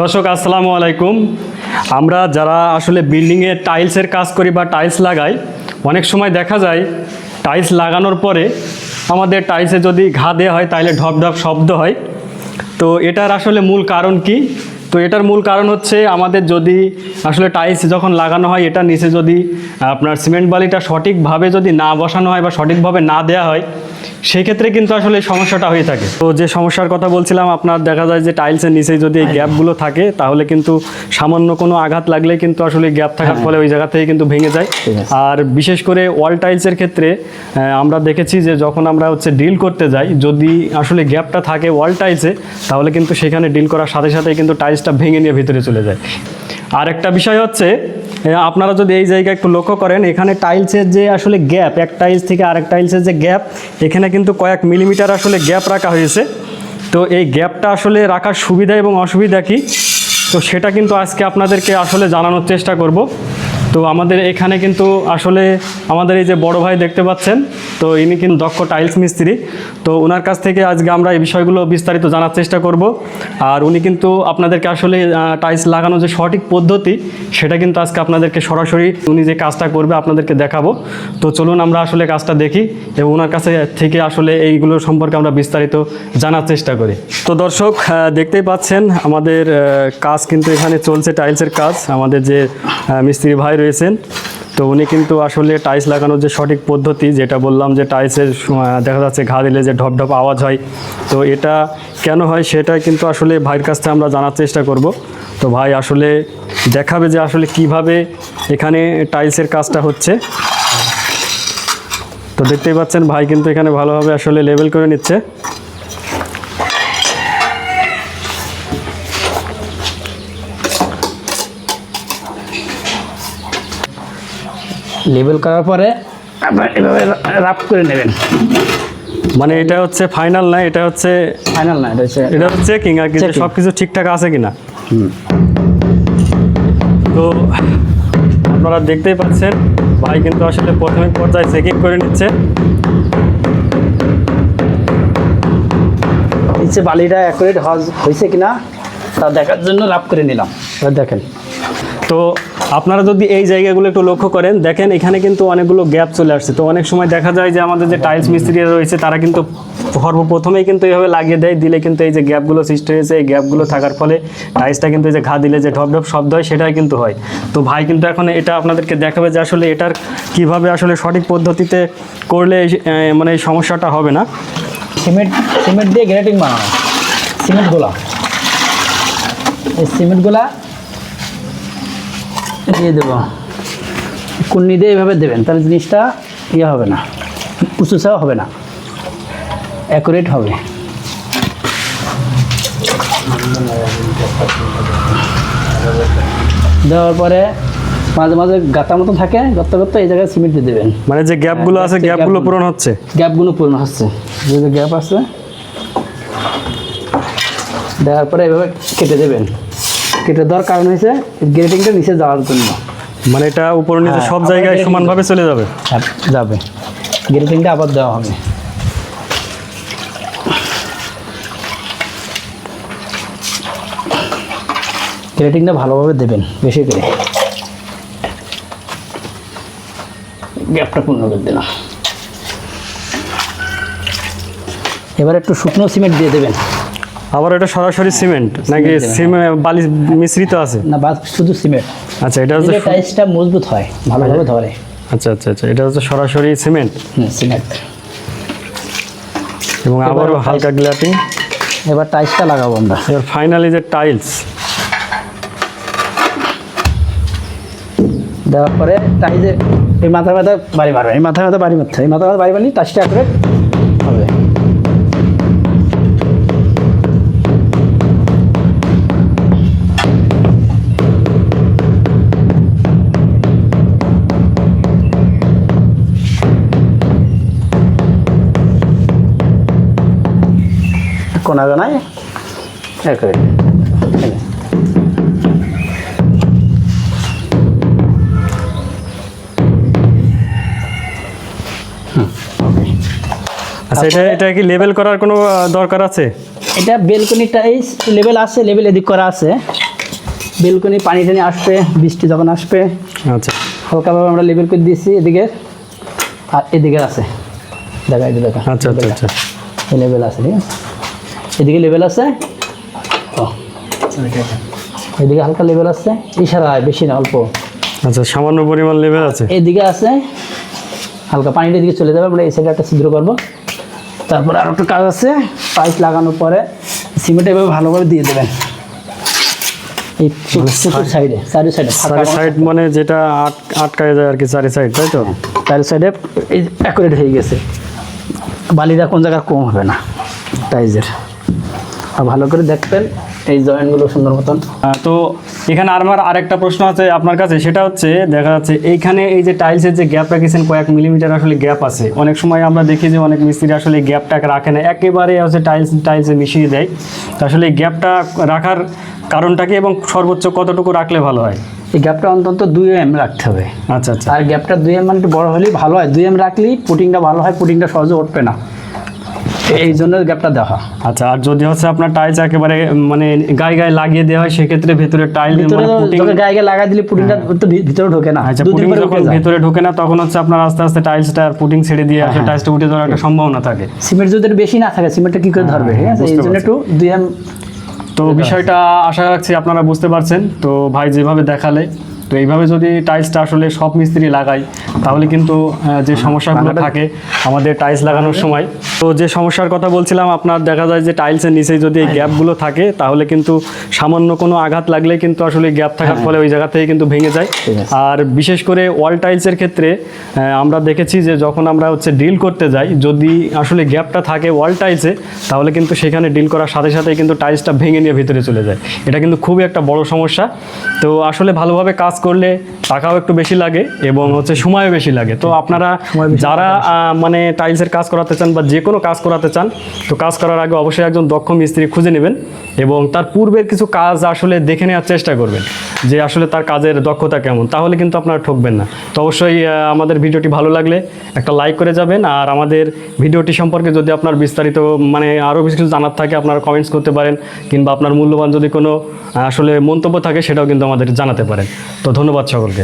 দর্শক, আসসালামু আলাইকুম। আমরা যারা আসলে বিল্ডিংয়ে টাইলসের কাজ করি বা টাইলস লাগাই, অনেক সময় দেখা যায় টাইলস লাগানোর পরে আমাদের টাইলসে যদি ঘা দেওয়া হয়, তাহলে ঢপ ঢপ শব্দ হয়। তো এটার আসলে মূল কারণ কি? তো এটার মূল কারণ হচ্ছে আমাদের যদি আসলে টাইলস যখন লাগানো হয়, এটা নিচে যদি আপনার সিমেন্ট বালিটা সঠিকভাবে যদি না বসানো হয় বা সঠিকভাবে না দেওয়া হয় সেই ক্ষেত্রে কিন্তু আসলে সমস্যাটা হয়ে থাকে। তো যে সমস্যার কথা বলছিলাম আপনার দেখা যায় যে টাইলসের নিচে যদি এই গ্যাপগুলো থাকে তাহলে কিন্তু সামান্য কোনো আঘাত লাগলে কিন্তু আসলে গ্যাপ থাকার ফলে ওই জায়গা থেকে কিন্তু ভেঙে যায়। আর বিশেষ করে ওয়াল টাইলসের ক্ষেত্রে আমরা দেখেছি যে যখন আমরা হচ্ছে ডিল করতে যাই যদি আসলে গ্যাপটা থাকে ওয়াল টাইলসে তাহলে কিন্তু সেখানে ডিল করার সাথে সাথে কিন্তু টাইলসটা ভেঙে নিয়ে ভিতরে চলে যায়। আর একটা বিষয় হচ্ছে আপনারা যদি এই জায়গায় একটু লক্ষ্য করেন, এখানে টাইলসের যে আসলে গ্যাপ এক টাইলস থেকে আরেক টাইলসের যে গ্যাপ এখানে কিন্তু কয়েক মিলিমিটার আসলে গ্যাপ রাখা হয়েছে। তো এই গ্যাপটা আসলে রাখার সুবিধা এবং অসুবিধা কি? তো সেটা কিন্তু আজকে আপনাদেরকে আসলে জানানোর চেষ্টা করব। তো আমাদের এখানে কিন্তু আসলে আমাদের এই যে বড় ভাই দেখতে পাচ্ছেন তো ইনি কিন্তু দক্ষ টাইলস মিস্ত্রি। তো ওনার কাছ থেকে আজকে আমরা এই বিষয়গুলো বিস্তারিত জানার চেষ্টা করব। আর উনি কিন্তু আপনাদেরকে আসলে টাইলস লাগানোর যে সঠিক পদ্ধতি, সেটা কিন্তু আজকে আপনাদেরকে সরাসরি উনি যে কাজটা করবে আপনাদেরকে দেখাবো। তো চলুন আমরা আসলে কাজটা দেখি এবং ওনার কাছে থেকে আসলে এইগুলো সম্পর্কে আমরা বিস্তারিত জানার চেষ্টা করি। তো দর্শক দেখতেই পাচ্ছেন আমাদের কাজ কিন্তু এখানে চলছে টাইলসের কাজ। আমাদের যে মিস্ত্রি ভাই রয়েছেন তো উনি কিন্তু আসলে টাইলস লাগানোর যে সঠিক পদ্ধতি, যেটা বললাম যে টাইলসের দেখা যাচ্ছে ঘা দিলে যে ঢপ ঢপ আওয়াজ হয়, তো এটা কেন হয় সেটা কিন্তু আসলে ভাইয়ের কাছ থেকে আমরা জানার চেষ্টা করব। তো ভাই আসলে দেখাবে যে আসলে কীভাবে এখানে টাইলসের কাজটা হচ্ছে। তো দেখতেই পাচ্ছেন ভাই কিন্তু এখানে ভালোভাবে আসলে লেবেল করে নিচ্ছে। লেবেল করার পরে আপনার এভাবে রাফ করে নেবেন। মানে এটা হচ্ছে ফাইনাল না? এটা হচ্ছে ফাইনাল না এটা হচ্ছে এটা হচ্ছে চেকিং আর কি? Checking. সব কিছু ঠিকঠাক আছে কিনা। তো আপনারা দেখতেই পাচ্ছেন ভাই কিন্তু আসলে প্রথমে পর্যায়ে চেকিং করে নিচ্ছে। নিচে বালিটা অ্যাকুরেট হয়েছে কিনা তা দেখার জন্য রাফ করে নিলাম। দেখেন। তো আপনারা যদি এই জায়গাগুলো একটু লক্ষ্য করেন, দেখেন এখানে কিন্তু অনেকগুলো গ্যাপ চলে আসছে। তো অনেক সময় দেখা যায় যে আমাদের যে টাইলস মিস্ত্রিরা রয়েছে, তারা কিন্তু সর্বপ্রথমেই কিন্তু এইভাবে লাগিয়ে দেয়, দিলে কিন্তু এই যে গ্যাপগুলো সৃষ্টি হয়েছে, এই গ্যাপগুলো থাকার ফলে টাইলসটা কিন্তু এই যে ঘা দিলে যে ঢপ ঢপ শব্দ হয়, সেটাই কিন্তু হয়। তো ভাই কিন্তু এখন এটা আপনাদেরকে দেখাবে যে আসলে এটার কীভাবে আসলে সঠিক পদ্ধতিতে করলে মানে এই সমস্যাটা হবে না। সিমেন্ট সিমেন্ট দিয়ে গ্রেটিং বানানো সিমেন্টগুলা। এই সিমেন্টগুলা দিয়ে দেবো। কুন্নি দিয়ে এভাবে দেবেন তাহলে জিনিসটা ইয়ে হবে না উঁচুসাও হবে না অ্যাকুরেট হবে। দেওয়ার পরে মাঝে মাঝে গাতা মতো থাকে গর্ত গর্ত এই জায়গায় সিমেন্ট দিয়ে দেবেন। মানে যে গ্যাপগুলো আছে গ্যাপগুলো। পূরণ হচ্ছে? গ্যাপগুলো পূরণ হচ্ছে। যে যে গ্যাপ আছে দেওয়ার পরে এভাবে কেটে দেবেন। কেটে দেওয়ার কারণ হয়েছে গ্রেটিংটা নিচে যাওয়ার জন্য। মানে এটা উপর নিচে হ্যাঁ, সব জায়গায় সমানভাবে চলে যাবে? যাবে। গ্রেটিংটা আবার দেওয়া হবে। গ্রেটিংটা ভালোভাবে দেবেন বেশি করে। গ্যাপটা পূর্ণ করে দিলাম। এবার একটু শুকনো সিমেন্ট দিয়ে দেবেন। আবার এটা সরাসরি সিমেন্ট? নাকি সিমেন্ট দেবে, বালি মিশ্রিত আছে? না শুধু সিমেন্ট। আচ্ছা এটা হচ্ছে দিলে টাইলসটা মজবুত হয় ভালোভাবে ধরে। আচ্ছা আচ্ছা আচ্ছা এটা হচ্ছে সরাসরি সিমেন্ট? হুম সিমেন্ট। এবং আবারও হালকা গ্ল্যাটিং। এবার টাইলসটা লাগাবো আমরা। এবার ফাইনালি যে টাইলস। দেওয়ার পরে টাইলসে এই মাথা মাথা বাড়ি মারবে এই মাথা মাথা বাড়ি মারতে। এই মাথা মাথা বাড়ি মারলে টাইলসটা করে কোনা কোনায় একরে আচ্ছা এটা এটা কি লেবেল করার কোনো দরকার আছে? এটা বেলকনি টাইলস লেভেল আছে লেভেল এদিক করা আছে। বেলকনি পানি টানি আসবে বৃষ্টি যখন আসবে। আচ্ছা। হালকাভাবে আমরা লেবেল করে দিয়েছি এদিকে। আর এদিকে আছে। দেখা এই দেখা আচ্ছা আচ্ছা আচ্ছা। এই আছে ঠিক আছে? এদিকে লেভেল আছে? ও এদিকে হালকা লেভেল আছে। ইশারায় বেশি না অল্প। আচ্ছা সামান্য পরিমাণ লেভেল আছে। এদিকে আছে। হালকা পানিটা এদিকে চলে যাবে আমরা এই সাইডে একটা ছিদ্র করব। তারপরে আর একটা কাজ আছে পাইপ লাগানোর পরে সিমেন্ট এভাবে ভালোভাবে দিয়ে দেবেন। এই সাইডে চারি সাইডে চারি সাইড মানে যেটা আট আটকায় যায় আর কি চারি সাইড তাই তো? চারি সাইডে এই অ্যাকুরেট হয়ে গেছে। বালিটা কোন জায়গায় কম হবে না টাইজের। ভালো করে দেখবেন এই জয়েন্টগুলো সুন্দর মতন। তো এখানে আর আমার আরেকটা প্রশ্ন আছে আপনার কাছে সেটা হচ্ছে দেখা যাচ্ছে এইখানে এই যে টাইলসের যে গ্যাপ রেখেছেন কয়েক মিলিমিটার আসলে গ্যাপ আছে। অনেক সময় আমরা দেখি যে অনেক মিস্ত্রি আসলে গ্যাপটাকে রাখে না একেবারে হচ্ছে টাইলস টাইলসে মিশিয়ে দেয়। তো আসলে এই গ্যাপটা রাখার কারণটা কি এবং সর্বোচ্চ কতটুকু রাখলে ভালো হয়? এই গ্যাপটা অন্তত দুই এম রাখতে হবে। আচ্ছা আচ্ছা। আর গ্যাপটা দুই এম মানে একটু বড় হলেই ভালো হয়। দুই এম রাখলেই পুটিংটা ভালো হয় পুটিংটা সহজে উঠবে না। এই জন্য গ্যাপটা দেওয়া আচ্ছা আর যদি হচ্ছে আপনার টাইলস একেবারে মানে গায়ে গায়ে লাগিয়ে দেওয়া হয় সেক্ষেত্রে ভেতরে টাইল মানে গায়ে গায়ে লাগা দিলে পুটিংটা তো ভিতরে ঢোকে না আচ্ছা পুটিং যখন ভেতরে ঢোকে না তখন হচ্ছে আপনার আস্তে আস্তে টাইলসটা আর পুটিং ছেড়ে দিয়ে আসলে টাইলসটা উঠে যাওয়ার একটা সম্ভাবনা থাকে। সিমেন্ট যদি বেশি না থাকে সিমেন্টটা কি করে ধরবে ঠিক আছে? এই জন্য একটু দুই এম তো বিষয়টা আশা রাখছি আপনারা বুঝতে পারছেন। তো ভাই যেভাবে দেখালে তো এইভাবে যদি টাইলসটা আসলে সব মিস্ত্রি লাগায় তাহলে কিন্তু যে সমস্যাগুলো থাকে আমাদের টাইলস লাগানোর সময় তো যে সমস্যার কথা বলছিলাম আপনার দেখা যায় যে টাইলসের নিচে যদি এই গ্যাপগুলো থাকে তাহলে কিন্তু সামান্য কোনো আঘাত লাগলে কিন্তু আসলে গ্যাপ থাকার ফলে ওই জায়গা থেকে কিন্তু ভেঙে যায়। আর বিশেষ করে ওয়াল টাইলসের ক্ষেত্রে আমরা দেখেছি যে যখন আমরা হচ্ছে ড্রিল করতে যাই যদি আসলে গ্যাপটা থাকে ওয়াল টাইলসে তাহলে কিন্তু সেখানে ড্রিল করার সাথে সাথে কিন্তু টাইলসটা ভেঙে নিয়ে ভিতরে চলে যায়। এটা কিন্তু খুবই একটা বড় সমস্যা। তো আসলে ভালোভাবে কাজ করলে টাকাও একটু বেশি লাগে এবং হচ্ছে সময়ও বেশি লাগে। তো আপনারা যারা মানে টাইলসের কাজ করাতে চান বা যে কোনো কাজ করাতে চান তো কাজ করার আগে অবশ্যই একজন দক্ষ মিস্ত্রি খুঁজে নেবেন এবং তার পূর্বের কিছু কাজ আসলে দেখে নেওয়ার চেষ্টা করবেন যে আসলে তার কাজের দক্ষতা কেমন। তাহলে কিন্তু আপনারা ঠকবেন না। তো অবশ্যই আমাদের ভিডিওটি ভালো লাগলে একটা লাইক করে যাবেন আর আমাদের ভিডিওটি সম্পর্কে যদি আপনার বিস্তারিত মানে আরও বেশি কিছু জানার থাকে আপনারা কমেন্টস করতে পারেন কিংবা আপনার মূল্যবান যদি কোনো আসলে মন্তব্য থাকে সেটাও কিন্তু আমাদের জানাতে পারেন। তো ধন্যবাদ সকলকে